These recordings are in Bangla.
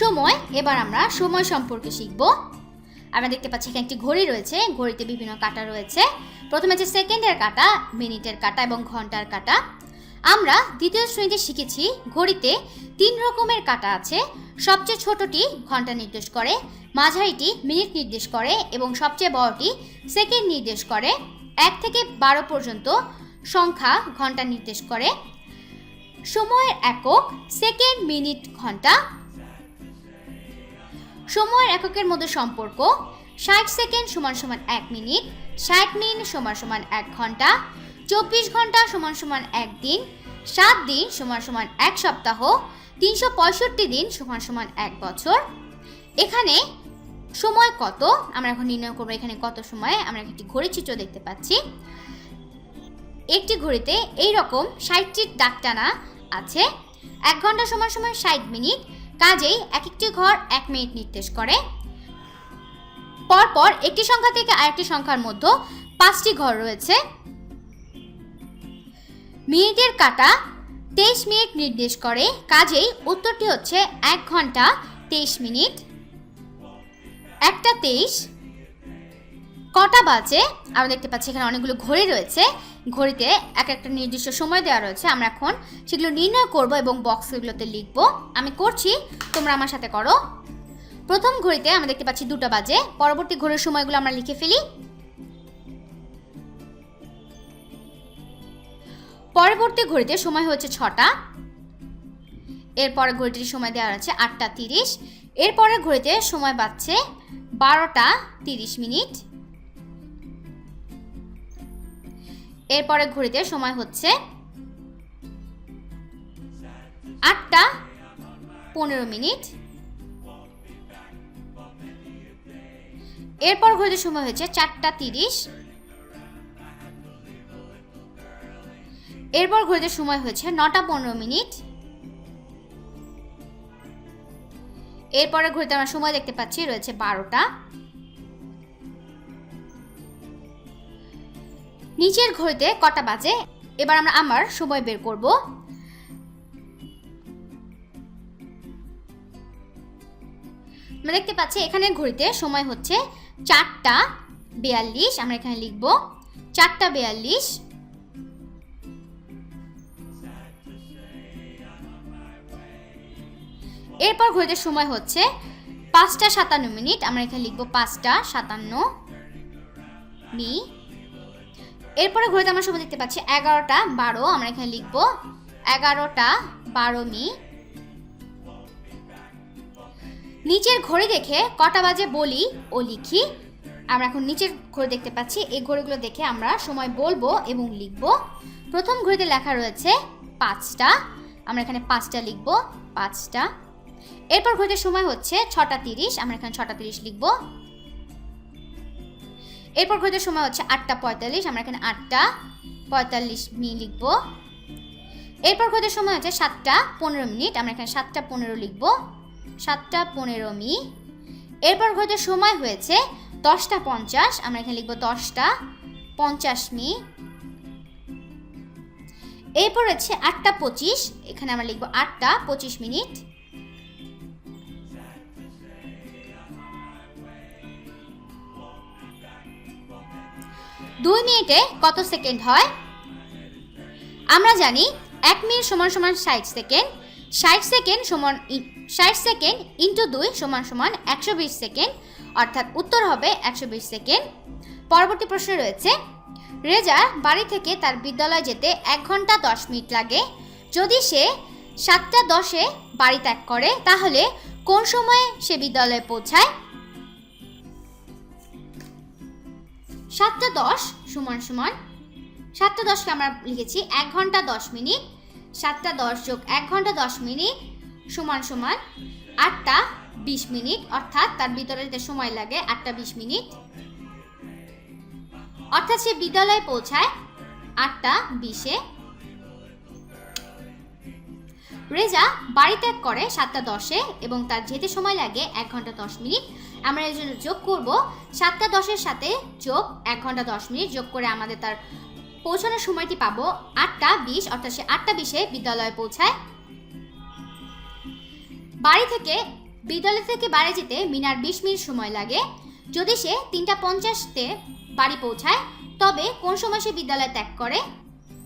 সময়, এবার আমরা সময় সম্পর্কে শিখব। আমরা দেখতে পাচ্ছি এখানে একটি ঘড়ি রয়েছে, ঘড়িতে বিভিন্ন কাঁটা রয়েছে। প্রথমে আছে সেকেন্ডের কাঁটা, মিনিটের কাটা এবং ঘণ্টার কাঁটা। আমরা দ্বিতীয় শ্রেণীতে শিখেছি, ঘড়িতে তিন রকমের কাঁটা আছে। সবচেয়ে ছোটটি ঘণ্টা নির্দেশ করে, মাঝারিটি মিনিট নির্দেশ করে এবং সবচেয়ে বড়টি সেকেন্ড নির্দেশ করে। এক থেকে বারো পর্যন্ত সংখ্যা ঘণ্টা নির্দেশ করে। সময়ের একক সেকেন্ড মিনিট ঘণ্টা। সময়ের এককের মধ্যে সম্পর্ক, ষাট সেকেন্ড সমান সমান এক মিনিট, ষাট মিনিট সমান সমান এক ঘণ্টা, চব্বিশ ঘণ্টা সমান সমান এক দিন, সাত দিন সমান সমান এক সপ্তাহ, তিনশো পঁয়ষট্টি দিন সমান সমান এক বছর। এখানে সময় কত? আমরা এখন নির্ণয় করব এখানে কত সময় আমরা একটি ঘড়ি চিত্র দেখতে পাচ্ছি। একটি ঘড়িতে এই রকম ষাটটি ডাকটানা আছে। এক ঘণ্টা সমান সমান ষাট মিনিট কাজেই এক একটি ঘর এক মিনিট নির্দেশ করে। পরপর একটি সংখ্যা থেকে আরেকটি সংখ্যার মধ্যে পাঁচটি ঘর রয়েছে। মিনিটের কাটা তেইশ মিনিট নির্দেশ করে, কাজেই উত্তরটি হচ্ছে এক ঘণ্টা তেইশ মিনিট। একটা তেইশ কটা বাজে? আমরা দেখতে পাচ্ছি এখানে অনেকগুলো ঘড়ি রয়েছে। ঘড়িতে এক একটা নির্দিষ্ট সময় দেওয়া রয়েছে। আমরা এখন সেগুলো নির্ণয় করব এবং বক্সগুলোতে লিখব। আমি করছি, তোমরা আমার সাথে করো। প্রথম ঘড়িতে আমরা দেখতে পাচ্ছি দুটো বাজে। পরবর্তী ঘড়ির সময়গুলো আমরা লিখে ফেলি। পরবর্তী ঘড়িতে সময় হচ্ছে ছটা। এরপরে ঘড়িটির সময় দেওয়া আছে আটটা তিরিশ। এরপরে ঘড়িতে সময় বাজছে বারোটা তিরিশ মিনিট। এরপরে ঘড়িতে সময় হচ্ছে আটটা পনেরো মিনিট। এরপর ঘড়িতে সময় হয়েছে চারটা তিরিশ। এরপর ঘড়িতে সময় হয়েছে নটা পনেরো মিনিট। এরপরে ঘড়িতে আমরা সময় দেখতে পাচ্ছি, রয়েছে বারোটা। নিচের ঘড়িতে কটা বাজে? এবার আমরা আমার সময় বের করব। আমরা দেখতে পাচ্ছি এখানে ঘড়িতে সময় হচ্ছে চারটা বিয়াল্লিশ। আমরা এখানে লিখব চারটা বিয়াল্লিশ। এরপর ঘড়িতে সময় হচ্ছে পাঁচটা সাতান্ন মিনিট। আমরা এখানে লিখব পাঁচটা সাতান্ন মি এরপরে ঘড়িতে আমরা সময় দেখতে পাচ্ছি এগারোটা বারো, আমরা এখানে লিখব এগারোটা বারো মি। নিচের ঘড়ি দেখে কটা বাজে বলি ও লিখি। আমরা এখন নিচের ঘড়ি দেখতে পাচ্ছি, এই ঘড়িগুলো দেখে আমরা সময় বলব এবং লিখব। প্রথম ঘড়িতে লেখা রয়েছে পাঁচটা, আমরা এখানে পাঁচটা লিখব, পাঁচটা। এরপর ঘড়িতে সময় হচ্ছে ছটা তিরিশ, আমরা এখানে ছটা তিরিশ লিখব। এরপর ঘড়িতে সময় হচ্ছে আটটা পঁয়তাল্লিশ, আমরা এখানে আটটা পঁয়তাল্লিশ মি লিখব। এরপর ঘড়িতে সময় হচ্ছে সাতটা পনেরো মিনিট, আমরা এখানে সাতটা পনেরো লিখব। সাতটা পনেরো মি এরপর ঘড়িতে সময় হয়েছে দশটা পঞ্চাশ, আমরা এখানে লিখব দশটা পঞ্চাশ মি এরপর হচ্ছে আটটা পঁচিশ, এখানে আমরা লিখব আটটা পঁচিশ মিনিট। দুই মিনিটে কত সেকেন্ড হয়? আমরা জানি এক মিনিট সমান সমান ষাট সেকেন্ড। ষাট সেকেন্ড সমান ষাট সেকেন্ড ইন্টু দুই সমান সমান একশো বিশ সেকেন্ড। অর্থাৎ উত্তর হবে একশো বিশ সেকেন্ড। পরবর্তী প্রশ্ন রয়েছে, রেজা বাড়ি থেকে তার বিদ্যালয় যেতে এক ঘণ্টা দশ মিনিট লাগে। যদি সে সাতটা দশে বাড়ি ত্যাগ করে, তাহলে কোন সময়ে সে বিদ্যালয়ে পৌঁছায়? সাতটা দশ সমান সমান, সাতটা দশকে আমরা লিখেছি এক ঘণ্টা দশ মিনিট, সাতটা দশ যোগ এক ঘণ্টা দশ মিনিট সমান সমান আটটা বিশ মিনিট, অর্থাৎ তার বিদ্যালয়ে যেতে সময় লাগে আটটা বিশ মিনিট। অর্থাৎ সে বিদ্যালয়ে পৌঁছায় আটটা বিশে। রেজা বাড়ি ত্যাগ করে সাতটা দশে এবং তার যেতে সময় লাগে এক ঘণ্টা দশ মিনিট। আমরা এর জন্য যোগ করব সাতটা দশের সাথে যোগ এক ঘণ্টা দশ মিনিট যোগ করে আমাদের তার পৌঁছানোর সময়টি পাবো আটটা বিশ, অর্থাৎ সে আটটা বিশে বিদ্যালয়ে পৌঁছায়। বাড়ি থেকে, বিদ্যালয় থেকে বাড়ি যেতে মিনার বিশ মিনিট সময় লাগে। যদি সে তিনটা পঞ্চাশতে বাড়ি পৌঁছায়, তবে কোন সময় সে বিদ্যালয় ত্যাগ করে?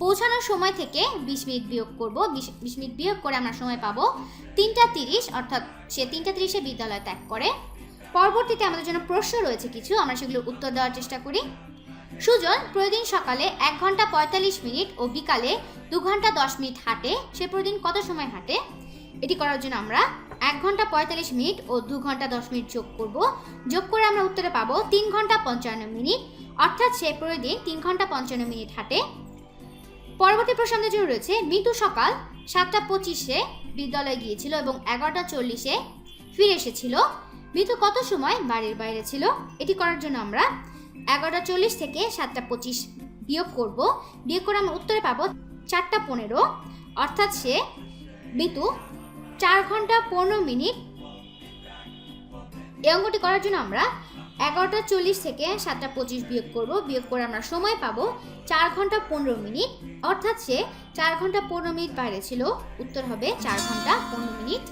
পৌঁছানোর সময় থেকে বিশ মিনিট বিয়োগ করব, বিশ মিনিট বিয়োগ করে আমরা সময় পাবো তিনটা তিরিশ, অর্থাৎ সে তিনটা তিরিশে বিদ্যালয় ত্যাগ করে। পরবর্তীতে আমাদের জন্য প্রশ্ন রয়েছে কিছু। আমরা সেগুলোর উত্তর দেওয়ার চেষ্টা করি। সুজন, প্রতিদিন সকালে এক ঘণ্টা পঁয়তাল্লিশ মিনিট ও বিকালে দু ঘণ্টা দশ মিনিট হাঁটে। সে প্রতিদিন কত সময় হাঁটে? এটি করার জন্য আমরা এক ঘণ্টা পঁয়তাল্লিশ মিনিট ও দু ঘণ্টা দশ মিনিট যোগ করব। যোগ করে আমরা উত্তরে পাবো তিন ঘণ্টা পঞ্চান্ন মিনিট। অর্থাৎ সে প্রতিদিন তিন ঘণ্টা পঞ্চান্ন মিনিট হাঁটে। পরবর্তী আমাদের জন্য রয়েছে মিতু সকাল সাতটা পঁচিশে বিদ্যালয়ে গিয়েছিল এবং এগারোটা চল্লিশে ফিরে এসেছিল। মিতু কত সময় বাড়ির বাইরে ছিল? এটি করার জন্য আমরা এগারোটা চল্লিশ থেকে সাতটা পঁচিশ বিয়োগ করব। বিয়োগ করে আমরা উত্তরে পাবো চারটা পনেরো। অর্থাৎ সে মিতু চার ঘণ্টা পনেরো মিনিট। এই অঙ্কটি করার জন্য আমরা এগারোটা চল্লিশ থেকে সাতটা পঁচিশ বিয়োগ করব। বিয়োগ করে আমরা সময় পাবো চার ঘণ্টা পনেরো মিনিট। অর্থাৎ সে চার ঘণ্টা পনেরো মিনিট বাইরে ছিল। উত্তর হবে চার ঘণ্টা পনেরো মিনিট।